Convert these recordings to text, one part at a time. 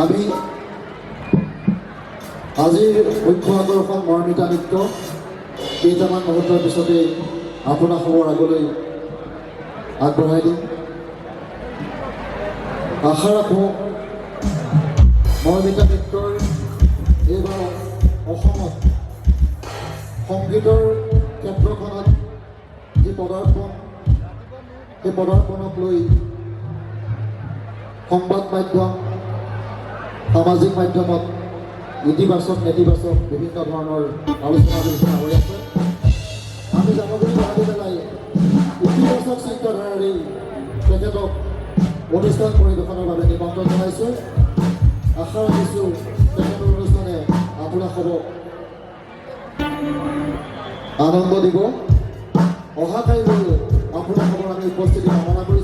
আমি আজিৰ মুখ্য আকৰ্ষণ মৰ্মিতা নৃত্য কেইটামান মুহূৰ্তৰ পিছতে আপোনাসৱৰ আগলৈ আগবঢ়াই দিম। আশা ৰাখোঁ মৰ্মিতা নৃত্যৰ এইবাৰ অসমত সংগীতৰ ক্ষেত্ৰখনত যি পদাৰ্পণ সেই পদাৰ্পণক লৈ সংবাদ মাধ্যম সামাজিক মাধ্যমত ইতিবাচক নেতিবাচক বিভিন্ন ধৰণৰ আলোচনা বিলোচনা হৈ আছে। আমি বুলি ভাবি পেলাই ইতিবাচক চিন্তাধাৰাৰেই তেখেতক অনুষ্ঠান পৰিৱেশনৰ বাবে নিমন্ত্ৰণ জনাইছোঁ। আশা ৰাখিছোঁ তেখেতৰ অনুষ্ঠানে আপোনাসৱক আনন্দ দিব। অহাকালিলৈ আপোনাসৱৰ আমি উপস্থিতি কামনা কৰিছোঁ।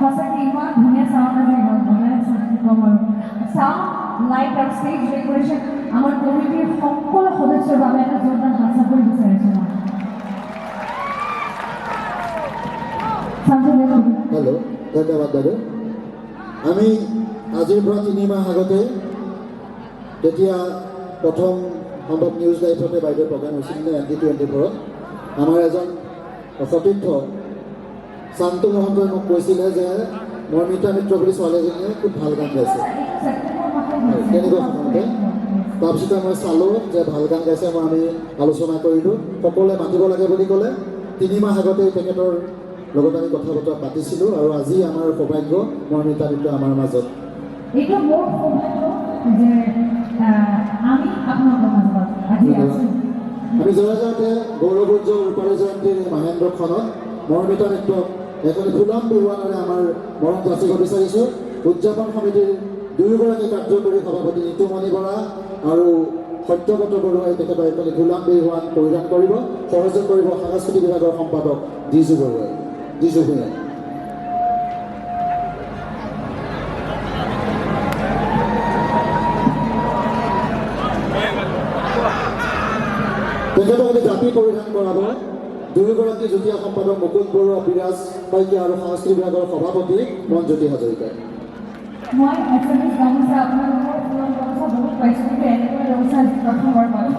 ಹೊಸ ಟೀಮ ದುನಿಯಾ ಸೌಂಡ್ ಅಲ್ಲಿ সাউন্ড লাইট আর স্টেজ ডেকোরেশন আমার কমিটির সকল সদস্য বাবে এটা যোগদান হাসা করে ধন্যবাদ দাদু। আমি আজিৰ পৰা তিনিমাহ আগতে তেতিয়া প্ৰথম সম্ভৱ নিউজ লাইফতে বাইদেউ প্ৰগ্ৰাম হৈছিল নে টুৱেণ্টি ফ'ৰত আমাৰ এজন সতীৰ্থ শান্তু মহন্তই মোক কৈছিলে যে মৰ্মিতা মিত্ৰ বুলি ছোৱালীজনীয়ে খুব ভালো গান গাইছে। কেনেকুৱা সময়তে। তাৰপিছতে মই চালোঁ যে ভালো গান গাইছে মই আমি আলোচনা কৰিলোঁ। সকলোৱে মাতিব লাগে বুলি ক'লে। তিনি মাহ আগতেই তেখেতৰ লগত আমি কথা বতৰা পাতিছিলোঁ আৰু আজি আমাৰ সৌভাগ্য মৰ্মিতা মিত্ৰ আমাৰ মাজত। মোৰ আমি আপোনালোকৰ মাজত আজি আছোঁ। আমি জয় জয়তে গৌৰৱ উজ্জ্বল ৰূপালী জয়ন্তীৰ এই মাহেন্দ্ৰখনত মৰ্মিতা মিত্ৰক এখনি ফুলাম বিহুৱানেৰে আমাৰ মৰম যাচিব বিচাৰিছোঁ উদযাপন সমিতিৰ দুয়োগৰাকী কাৰ্যকৰী সভাপতি নিতুমণি বৰা আৰু সত্যব্ৰত বৰুৱাই তেখেতৰ এখনি ফুলাম বিহুৱান পৰিধান কৰিব সহযোগ কৰিব সাংস্কৃতিক বিভাগৰ সম্পাদক ডিজু বৰুৱাই। ডিজু ভূঞাই তেখেতক আমি জাপি পৰিধান কৰাব। দুয়োগৰাকী যুটীয়া সম্পাদক মুকুল বৰুৱা বিৰাজ শইকীয়া আৰু সাংস্কৃতিক বিভাগৰ সভাপতি মনজ্যোতি হাজৰিকাই মই এছএমএছ গামোচা আপোনালোকৰ গামোচা বহুত পাইছোঁ কিন্তু এনেকুৱা গামোচা প্ৰথমবাৰ পালোঁ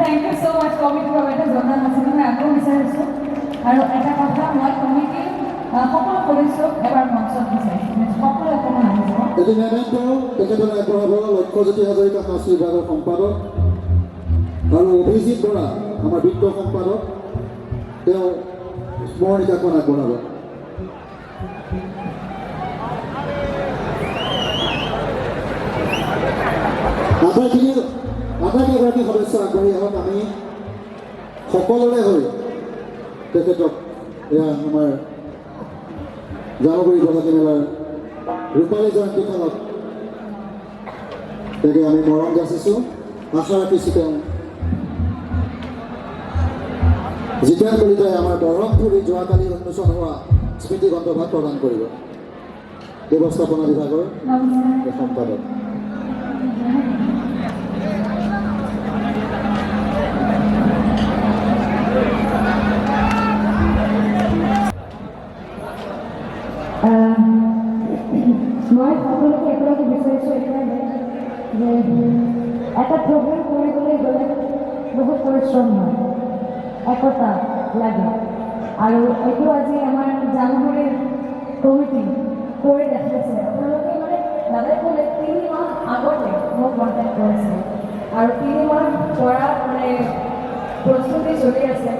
থেংক ইউ ছ' মাছ কমিটিৰ বাবে এটা জনা নাছিলোঁ মই আকৌ বিচাৰিছোঁ। আৰু এটা কথা মই কমিটিৰ আহ, সকলো সদস্যক এবাৰ মঞ্চত বিচাৰিছোঁ। সকলো অকণমান আহি যাব। এটি মেমেণ্ট তেখেতলৈ আগবঢ়াব লক্ষ্যজ্যোতি হাজৰিকা সাংস্কৃতিক বিভাগৰ সম্পাদক। আৰু অভিজিত বৰা আমাৰ বিত্ত সম্পাদক, তেওঁ স্মৰণিকাখন আগবঢ়াব। আটাইখিনি আটাইকেইগৰাকী সদস্য আগবাঢ়ি আহক। আমি সকলোৰে হৈ তেখেতক এয়া আমাৰ জামুগুৰি গণতি মেলাৰ ৰূপালী জয়ন্তীখনত তেখেতে আমি মৰম যাচিছোঁ। আশা ৰাখিছোঁ তেওঁ জিতেন কলিতাই আমাৰ বৰহমপুৰী যোৱাকালি উন্মোচন হোৱা স্মৃতি গ্ৰন্থভাগ প্ৰদান কৰিব ব্যৱস্থাপনা বিভাগৰ সম্পাদক মই সকলোকে একেলগে বিচাৰিছোঁ এইকাৰণে যে এটা প্ৰগ্ৰেম কৰিবলৈ গ'লে বহুত পৰিশ্ৰম হয়। একতা লাগে। আৰু এইটো আজি আমাৰ জানুৱাৰীৰ কমিটি কৰি দেখাইছে আপোনালোকে মানে দাদাই ক'লে তিনি মাহ আগতে মোক কণ্টেক্ট কৰিছে আৰু তিনি মাহ পৰা মানে প্ৰস্তুতি চলি আছে।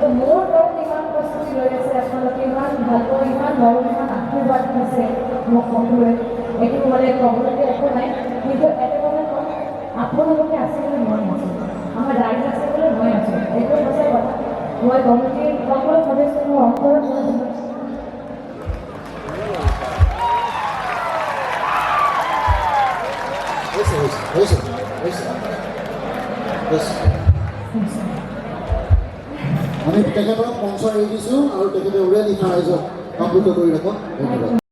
তো মোৰ কাৰণে ইমান প্ৰস্তুতি লৈ আছে? আপোনালোকে ইমান ভালকৈ ইমান মৰম ইমান আশীৰ্বাদ দিছে মোক সকলোৱে। এইটো মানে ক'বলগীয়া একো নাই। কিন্তু এটা কথা কওঁ, আপোনালোকে আছে বুলি মই আছোঁ আমাৰ ৰাইজ আছে বুলি মই আছোঁ এইটো সঁচা কথা মই কমিটিৰ সকলো সদস্য মোৰ অন্তৰত মই ধন্যবাদ হৈছে হৈছে হৈছে হৈছে হৈছে আমি তেখেতক মঞ্চ এৰি দিছোঁ আৰু তেখেতে উৰে নিশা ৰাইজক আপ্লুত কৰি ৰাখক। ধন্যবাদ।